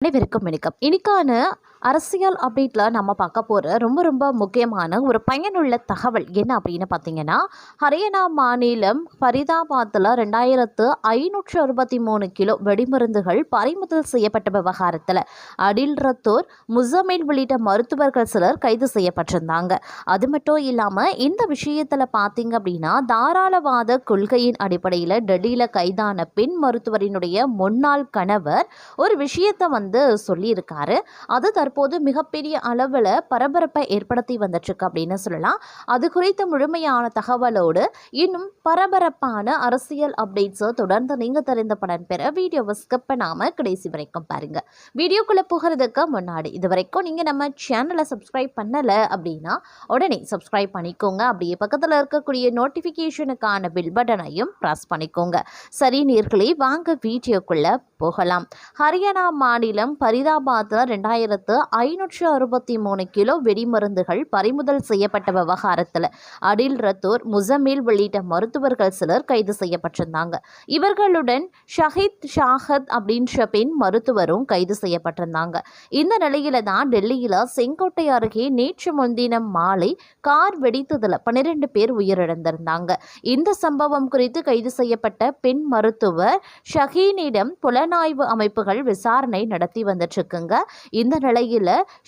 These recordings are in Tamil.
அனைவருக்கும் வணக்கம். இன்னைக்கான அரசியல் அப்டேட்டில் நம்ம பார்க்க போகிற ரொம்ப ரொம்ப முக்கியமான ஒரு பயனுள்ள தகவல் என்ன அப்படின்னு பார்த்தீங்கன்னா ஹரியானா மாநிலம் ஃபரிதாபாத்தில் ரெண்டாயிரத்து ஐநூற்று அறுபத்தி மூணு கிலோ வெடிமருந்துகள் பறிமுதல் செய்யப்பட்ட விவகாரத்தில் அடில் ரத்தோர் முசமில் உள்ளிட்ட மருத்துவர்கள் சிலர் கைது செய்யப்பட்டிருந்தாங்க. அது மட்டும் இல்லாமல் இந்த விஷயத்தில் பார்த்தீங்க அப்படின்னா தாராளவாத கொள்கையின் அடிப்படையில் டெல்லியில் கைதான பெண் மருத்துவரினுடைய முன்னாள் கணவர் ஒரு விஷயத்தை வந்து சொல்லியிருக்காரு. அது தற்போது மிகப்பெரிய அளவில் பரபரப்பை ஏற்படுத்தி வந்துட்டுருக்கு அப்படின்னு சொல்லலாம். அது குறித்த முழுமையான தகவலோடு இன்னும் பரபரப்பான அரசியல் அப்டேட்ஸை தொடர்ந்து நீங்கள் தெரிந்த பலன் பெற வீடியோவை ஸ்கிப் பண்ணாமல் கடைசி வரைக்கும் பாருங்கள் வீடியோக்குள்ளே போகிறதுக்கு முன்னாடி இது வரைக்கும் நீங்கள் நம்ம சேனலை சப்ஸ்கிரைப் பண்ணலை அப்படின்னா உடனே சப்ஸ்கிரைப் பண்ணிக்கோங்க. அப்படியே பக்கத்தில் இருக்கக்கூடிய நோட்டிஃபிகேஷனுக்கான பில் பட்டனையும் ப்ரெஸ் பண்ணிக்கோங்க. சரி நேர்களே வாங்க வீடியோக்குள்ளே போகலாம். ஹரியானா மாநிலம் பரிதாபாத்தில் ரெண்டாயிரத்து ஐநூற்று அறுபத்தி மூணு கிலோ வெடிமருந்துகள் பறிமுதல் செய்யப்பட்ட விவகாரத்தில் அடில் ரத்தூர் முசமில் உள்ளிட்ட மருத்துவர்கள் சிலர் கைது செய்யப்பட்டிருந்தாங்க. இவர்களுடன் ஷஹித் ஷாஹத் அப்படின்ற பெண் மருத்துவரும் கைது செய்யப்பட்டிருந்தாங்க. இந்த நிலையில தான் டெல்லியில் செங்கோட்டை அருகே நேற்று முன்தினம் மாலை கார் வெடித்ததில் பன்னிரெண்டு பேர் உயிரிழந்திருந்தாங்க. இந்த சம்பவம் குறித்து கைது செய்யப்பட்ட பெண் மருத்துவர் ஷஹீனிடம் புலனாய்வு அமைப்புகள் விசாரணை நடத்தி வந்துட்டு இருக்குங்க. இந்த நிலையில்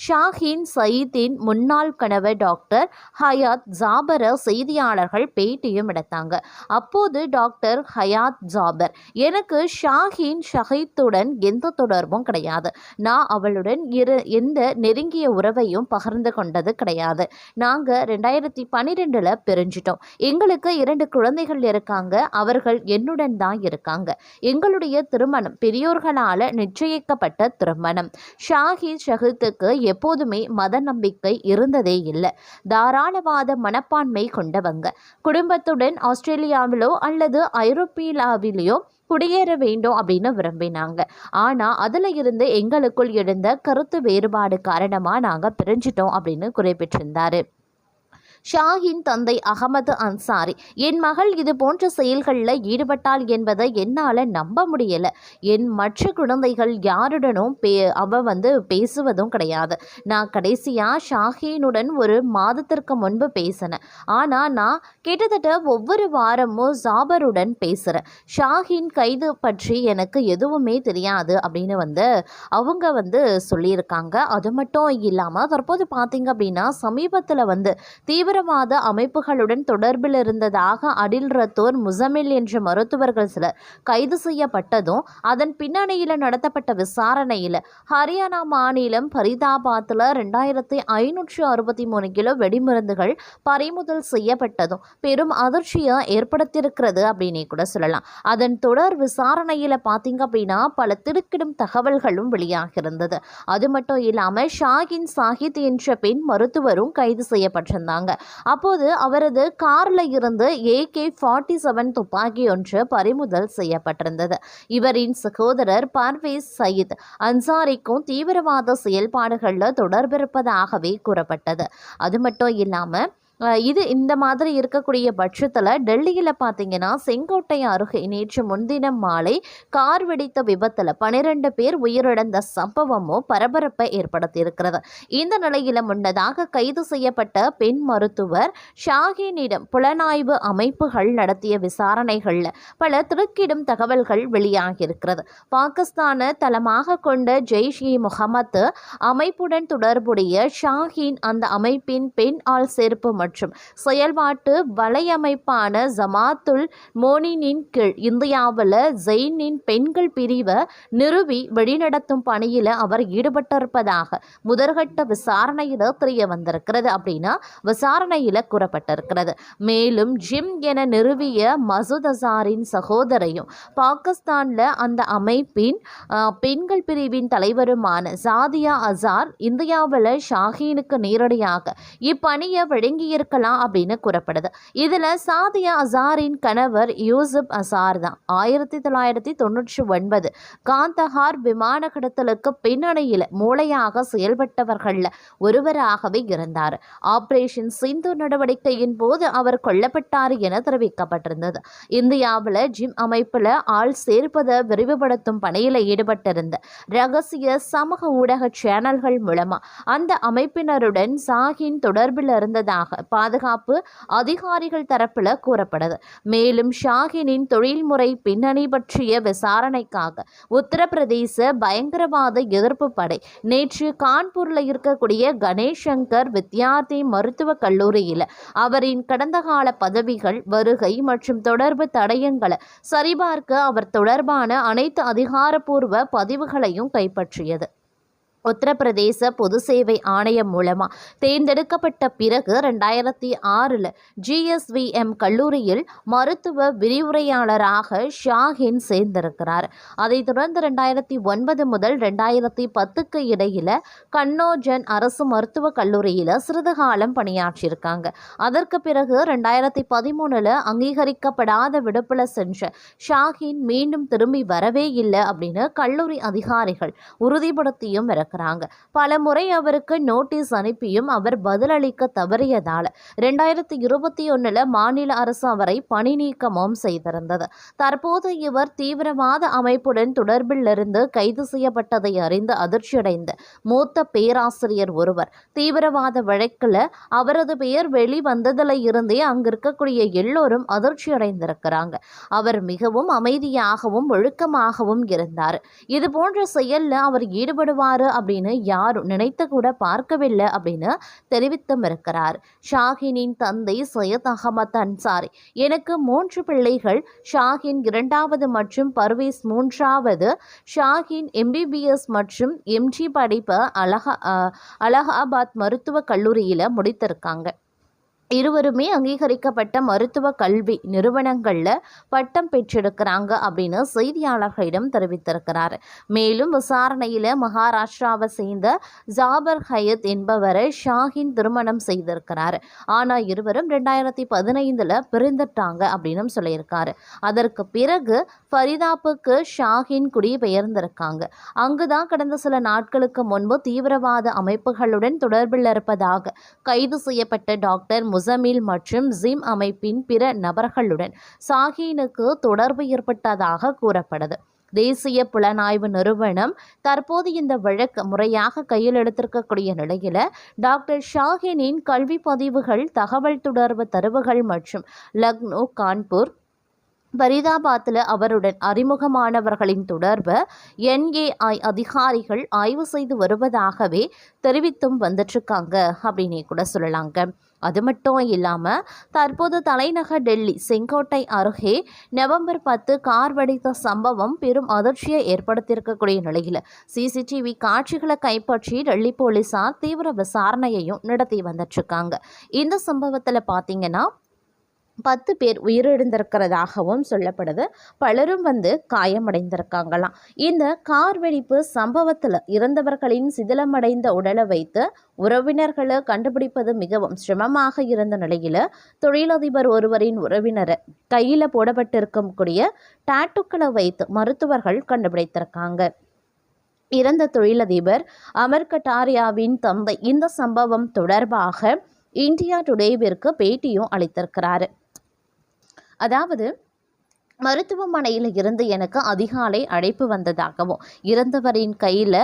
ஷாஹின் சயீத்தின் முன்னாள் கணவர் டாக்டர் ஹயாத் ஜாபர செய்தியாளர்கள் பேட்டியும் எடுத்தாங்க. அப்போது டாக்டர் ஹயாத் ஜாபர் எனக்கு ஷாஹின் ஷஹீத்துடன் எந்த தொடர்பும் கிடையாது. நான் அவளுடன் இரு எந்த நெருங்கிய உறவையும் பகிர்ந்து கொண்டது கிடையாது. நாங்கள் ரெண்டாயிரத்தி பன்னிரெண்டில் பிரிஞ்சிட்டோம். எங்களுக்கு இரண்டு குழந்தைகள் இருக்காங்க. அவர்கள் என்னுடன் தான் இருக்காங்க. எங்களுடைய திருமணம் பெரியோர்களால் நிச்சயிக்கப்பட்ட திருமணம். ஷாஹித் கருத்துக்கு எப்போதுமே மத நம்பிக்கை இருந்ததே இல்லை. தாராளவாத மனப்பான்மை கொண்டவங்க. குடும்பத்துடன் ஆஸ்திரேலியாவிலோ அல்லது ஐரோப்பியாவிலேயோ குடியேற வேண்டும் அப்படின்னு விரும்பினாங்க. ஆனால் அதில் இருந்து எங்களுக்குள் எழுந்த கருத்து வேறுபாடு காரணமாக நாங்கள் பிரிஞ்சிட்டோம் அப்படின்னு குறிப்பிட்டிருந்தாரு. ஷாஹின் தந்தை அகமது அன்சாரி என் மகள் இது போன்ற செயல்களில் ஈடுபட்டாள் என்பதை என்னால் நம்ப முடியலை. என் மற்ற குழந்தைகள் யாருடனும் பே அவ வந்து பேசுவதும் கிடையாது. நான் கடைசியாக ஷாஹீனுடன் ஒரு மாதத்திற்கு முன்பு பேசினேன். ஆனால் நான் கிட்டத்தட்ட ஒவ்வொரு வாரமும் ஜாபருடன் பேசுகிறேன் ஷாஹின் கைது பற்றி எனக்கு எதுவுமே தெரியாது அப்படின்னு வந்து அவங்க வந்து சொல்லியிருக்காங்க. அது மட்டும் இல்லாமல் தற்போது பார்த்தீங்க அப்படின்னா சமீபத்தில் வந்து தீவிர தீவிரவாத அமைப்புகளுடன் தொடர்பில் இருந்ததாக அடில் ரத்தோர் முசமில் என்ற மருத்துவர்கள் சிலர் கைது செய்யப்பட்டதும் அதன் பின்னணியில் நடத்தப்பட்ட விசாரணையில் ஹரியானா மாநிலம் ஃபரிதாபாத்தில் ரெண்டாயிரத்தி ஐநூற்று அறுபத்தி மூணு கிலோ வெடிமருந்துகள் பறிமுதல் செய்யப்பட்டதும் பெரும் அதிர்ச்சியை ஏற்படுத்தியிருக்கிறது அப்படின்னே கூட சொல்லலாம். அதன் தொடர் விசாரணையில் பார்த்தீங்க அப்படின்னா பல திடுக்கிடும் தகவல்களும் வெளியாகிருந்தது அது மட்டும் இல்லாமல் ஷாகின் சாஹித் என்ற பெண் மருத்துவரும் கைது செய்யப்பட்டிருந்தாங்க. அப்போது அவரது காரில் இருந்து ஏகே ஃபார்ட்டி செவன் துப்பாக்கி ஒன்று பறிமுதல் செய்யப்பட்டிருந்தது. இவரின் சகோதரர் பர்வேஸ் சயீத் அன்சாரிக்கும் தீவிரவாத செயல்பாடுகளில் தொடர்பிருப்பதாகவே கூறப்பட்டது. அது மட்டும் இல்லாமல் இது இந்த மாதிரி இருக்கக்கூடிய பட்சத்தில் டெல்லியில் பார்த்தீங்கன்னா செங்கோட்டை அருகே நேற்று முன்தினம் மாலை கார் வெடித்த விபத்தில் பனிரெண்டு பேர் உயிரிழந்த சம்பவமும் பரபரப்பை ஏற்படுத்தியிருக்கிறது. இந்த நிலையில் முன்னதாக கைது செய்யப்பட்ட பெண் மருத்துவர் ஷாஹீனிடம் புலனாய்வு அமைப்புகள் நடத்திய விசாரணைகளில் பல திருக்கிடும் தகவல்கள் வெளியாகியிருக்கிறது. பாகிஸ்தானை தளமாக கொண்ட ஜெய்ஷ் இ முகமது அமைப்புடன் தொடர்புடைய ஷாஹீன் அந்த அமைப்பின் பெண் ஆள் சேர்ப்பு மற்றும் மற்றும் செயல்பாட்டு வலையமைப்பான ஜமாத்துல் மோனினின் கீழ் இந்தியாவில் ஜெயினின் பெண்கள் பிரிவை நிறுவி வழிநடத்தும் பணியில் அவர் ஈடுபட்டிருப்பதாக முதற்கட்ட விசாரணையில் தெரிய வந்திருக்கிறது அப்படின்னா விசாரணையில் கூறப்பட்டிருக்கிறது. மேலும் ஜிம் என நிறுவிய மசூத் அசாரின் சகோதரையும் பாகிஸ்தானில் அந்த அமைப்பின் பெண்கள் பிரிவின் தலைவருமான சாதியா அசார் இந்தியாவில் ஷாஹீனுக்கு நேரடியாக இப்பணியை வழங்கியிருப்ப இருக்கலாம் அப்படின்னு கூறப்படுது. இதில் சாதியா அசாரின் கணவர் யூசுப் அசார் தான். ஆயிரத்தி தொள்ளாயிரத்தி தொண்ணூற்றி ஒன்பது காந்தஹார் விமான கடத்தலுக்கு பின்னணியில் மூளையாக செயல்பட்டவர்களில் ஒருவராகவே இருந்தார். ஆபரேஷன் சிந்து நடவடிக்கையின் போது அவர் கொல்லப்பட்டார் என தெரிவிக்கப்பட்டிருந்தது. இந்தியாவில் ஜிம் அமைப்பில் ஆள் சேர்ப்பதை விரிவுபடுத்தும் பணியில் ஈடுபட்டிருந்த ரகசிய சமூக ஊடக சேனல்கள் மூலமாக அந்த அமைப்பினருடன் சாகின் தொடர்பில் இருந்ததாக பாதுகாப்பு அதிகாரிகள் தரப்பில் கூறப்படுது மேலும் ஷாஹினின் தொழில்முறை பின்னணி பற்றிய விசாரணைக்காக உத்தரப்பிரதேச பயங்கரவாத எதிர்ப்பு படை நேற்று கான்பூரில் இருக்கக்கூடிய கணேஷ் சங்கர் வித்யார்த்தி மருத்துவக் கல்லூரியில் அவரின் கடந்த கால பதவிகள் வருகை மற்றும் தொடர்பு தடயங்களை சரிபார்க்க அவர் தொடர்பான அனைத்து அதிகாரப்பூர்வ பதிவுகளையும் கைப்பற்றியது. உத்தரப்பிரதேச பொது சேவை ஆணையம் மூலமாக தேர்ந்தெடுக்கப்பட்ட பிறகு ரெண்டாயிரத்தி ஆறில் ஜிஎஸ்விஎம் கல்லூரியில் மருத்துவ விரிவுரையாளராக ஷாஹின் சேர்ந்திருக்கிறார். அதைத் தொடர்ந்து ரெண்டாயிரத்தி ஒன்பது முதல் ரெண்டாயிரத்தி பத்துக்கு இடையில் கண்ணோஜன் அரசு மருத்துவக் கல்லூரியில் சிறிது காலம் பணியாற்றியிருக்காங்க. அதற்கு பிறகு ரெண்டாயிரத்தி பதிமூணில் அங்கீகரிக்கப்படாத விடுப்பில் சென்ற ஷாஹின் மீண்டும் திரும்பி வரவே இல்லை அப்படின்னு கல்லூரி அதிகாரிகள் உறுதிப்படுத்தியும் இருக்கிறாங்க பல முறை அவருக்கு நோட்டீஸ் அனுப்பியும் அவர் பதிலளிக்க தவறியதால் ரெண்டாயிரத்தி இருபத்தி ஒன்றில் மாநில அரசு அவரை பணி நீக்கமும் செய்திருந்தது. தற்போது இவர் தீவிரவாத அமைப்புடன் தொடர்பில் இருந்து கைது செய்யப்பட்டதை அறிந்து அதிர்ச்சியடைந்த மூத்த பேராசிரியர் ஒருவர். தீவிரவாத வழக்கில் அவரது பெயர் வெளிவந்ததில் இருந்தே அங்கு இருக்கக்கூடிய எல்லோரும் அதிர்ச்சி அடைந்திருக்கிறாங்க அவர் மிகவும் அமைதியாகவும் ஒழுக்கமாகவும் இருந்தார். இது போன்ற செயலில் அவர் ஈடுபடுவார் அப்படின்னு யாரும் நினைத்து கூட பார்க்கவில்லை அப்படின்னு தெரிவித்தும் இருக்கிறார். ஷாஹினின் தந்தை சையத் அகமத் அன்சாரி. எனக்கு மூன்று பிள்ளைகள். ஷாஹின் இரண்டாவது மற்றும் பர்வேஸ் மூன்றாவது. ஷாஹின் எம்பிபிஎஸ் மற்றும் எம்ஜி படிப்பை அலஹா அஹ், அலகாபாத் மருத்துவக் கல்லூரியில் முடித்திருக்காங்க. இருவருமே அங்கீகரிக்கப்பட்ட மருத்துவ கல்வி நிறுவனங்களில் பட்டம் பெற்றிருக்கிறாங்க அப்படின்னு செய்தியாளர்களிடம் தெரிவித்திருக்கிறார். மேலும் விசாரணையில் மகாராஷ்டிராவை சேர்ந்த ஜாபர் ஹயத் என்பவரை ஷாஹின் திருமணம் செய்திருக்கிறார். ஆனால் இருவரும் ரெண்டாயிரத்தி பதினைந்தில் பிரிந்துட்டாங்க அப்படின்னு சொல்லியிருக்காரு. அதற்கு பிறகு ஃபரிதாப்புக்கு ஷாஹின் குடிபெயர்ந்திருக்காங்க. அங்குதான் கடந்த சில நாட்களுக்கு முன்பு தீவிரவாத அமைப்புகளுடன் தொடர்பில் இருப்பதாக கைது செய்யப்பட்ட டாக்டர் முசமில் மற்றும் ஜிம் அமைப்பின் பிற நபர்களுடன் சாஹீனுக்கு தொடர்பு ஏற்பட்டதாக கூறப்படுது. தேசிய புலனாய்வு நிறுவனம் தற்போது இந்த வழக்கு முறையாக கையில் எடுத்திருக்கக்கூடிய நிலையில் டாக்டர் ஷாஹினின் கல்வி பதிவுகள் தகவல் தொடர்பு தரவுகள் மற்றும் லக்னோ கான்பூர் பரிதாபாத்தில் அவருடன் அறிமுகமானவர்களின் தொடர்பு என்ஏஐ அதிகாரிகள் ஆய்வு செய்து வருவதாகவே தெரிவித்தும் வந்துட்டுருக்காங்க அப்படின்னே கூட சொல்லலாங்க. அது மட்டும் இல்லாமல் தற்போது தலைநகர் டெல்லி செங்கோட்டை அருகே நவம்பர் பத்து கார் வெடித்த சம்பவம் பெரும் அதிர்ச்சியை ஏற்படுத்தியிருக்கக்கூடிய நிலையில் சிசிடிவி காட்சிகளை கைப்பற்றி டெல்லி போலீசார் தீவிர விசாரணையையும் நடத்தி வந்துட்டுருக்காங்க இந்த சம்பவத்தில் பார்த்தீங்கன்னா பத்து பேர் உயிரிழந்திருக்கிறதாகவும் சொல்லப்படுது. பலரும் வந்து காயமடைந்திருக்காங்களாம். இந்த கார் வெடிப்பு சம்பவத்தில் இறந்தவர்களின் சிதிலமடைந்த உடலை வைத்து உறவினர்களை கண்டுபிடிப்பது மிகவும் சிரமமாக இருந்த நிலையில் தொழிலதிபர் ஒருவரின் உறவினரை கையில் போடப்பட்டிருக்கும் கூடிய டாட்டுக்களை வைத்து மருத்துவர்கள் கண்டுபிடித்திருக்காங்க. இறந்த தொழிலதிபர் அமர் கட்டாரியாவின் தந்தை. இந்த சம்பவம் தொடர்பாக இந்தியா டுடேவிற்கு பேட்டியும் அளித்திருக்கிறாரு. அதாவது மருத்துவமனையில் இருந்து எனக்கு அதிகாலை அழைப்பு வந்ததாகவும் இறந்தவரின் கையில்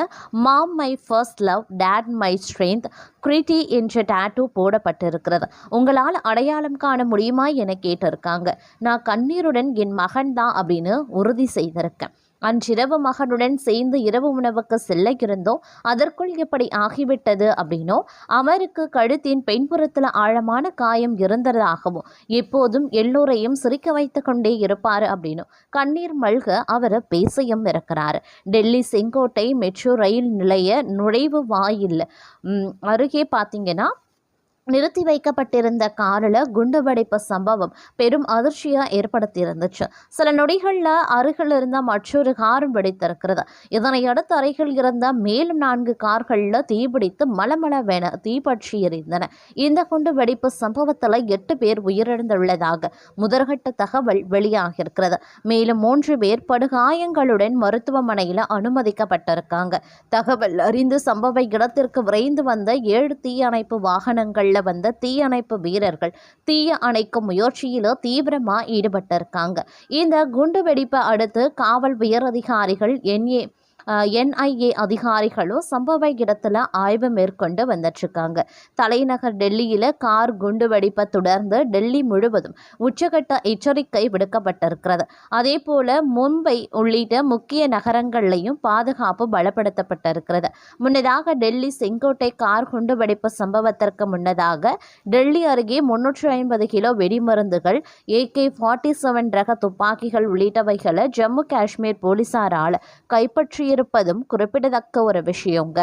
mom my first love dad my strength gritty என்ற டேட்டூ போடப்பட்டிருக்கிறது. உங்களால் அடையாளம் காண முடியுமா என கேட்டிருக்காங்க. நான் கண்ணீருடன் என் மகன் தான் அப்படின்னு உறுதி செய்திருக்கேன். அன்றிரவு மகனுடன் சேர்ந்து இரவு உணவுக்கு செல்ல இருந்தோம் அதற்குள் எப்படி ஆகிவிட்டது அப்படின்னோ அவருக்கு கழுத்தின் பின்புறத்தில் ஆழமான காயம் இருந்ததாகவும் எப்போதும் எல்லோரையும் சிரிக்க வைத்து கொண்டே இருப்பார் அப்படின்னும் கண்ணீர் மல்க அவர் பேசியும் இருக்கிறார் டெல்லி செங்கோட்டை மெட்ரோ ரயில் நிலைய நுழைவு வாயில் அருகே பார்த்தீங்கன்னா நிறுத்தி வைக்கப்பட்டிருந்த காரில் குண்டுவெடிப்பு சம்பவம் பெரும் அதிர்ச்சியாக ஏற்படுத்தியிருந்துச்சு. சில நொடிகளில் அருகில் இருந்த மற்றொரு காரும் வெடித்திருக்கிறது. இதனையடுத்து அருகில் இருந்த மேலும் நான்கு கார்களில் தீபிடித்து மலமளவென தீபற்றி எறிந்தன இந்த குண்டு வெடிப்பு சம்பவத்தில் எட்டு பேர் உயிரிழந்துள்ளதாக முதற்கட்ட தகவல் வெளியாகியிருக்கிறது. மேலும் மூன்று பேர் படுகாயங்களுடன் மருத்துவமனையில் அனுமதிக்கப்பட்டிருக்காங்க. தகவல் அறிந்து சம்பவ இடத்திற்கு விரைந்து வந்த ஏழு தீயணைப்பு வாகனங்கள் கொள்ள வந்த தீயணைப்பு வீரர்கள் தீய அணைக்கும் முயற்சியில தீவிரமா ஈடுபட்டிருக்காங்க. இந்த குண்டு வெடிப்பை அடுத்து காவல் உயரதிகாரிகள் என்ஏ என்ஐஏ அதிகாரிகளும் சம்பவ இடத்துல ஆய்வு மேற்கொண்டு வந்துட்டுருக்காங்க. தலைநகர் டெல்லியில் கார் குண்டு வெடிப்பை தொடர்ந்து டெல்லி முழுவதும் உச்சகட்ட எச்சரிக்கை விடுக்கப்பட்டிருக்கிறது. அதே போல மும்பை உள்ளிட்ட முக்கிய நகரங்கள்லையும் பாதுகாப்பு பலப்படுத்தப்பட்டிருக்கிறது. முன்னதாக டெல்லி செங்கோட்டை கார் குண்டு வெடிப்பு சம்பவத்திற்கு முன்னதாக டெல்லி அருகே முன்னூற்றி ஐம்பது கிலோ வெடிமருந்துகள் ஏகே ஃபார்ட்டி செவன் ரக துப்பாக்கிகள் உள்ளிட்டவைகளை ஜம்மு காஷ்மீர் போலீசாரால் கைப்பற்றிய இருப்பதும் குறிப்பிடத்தக்க ஒரு விஷயங்க.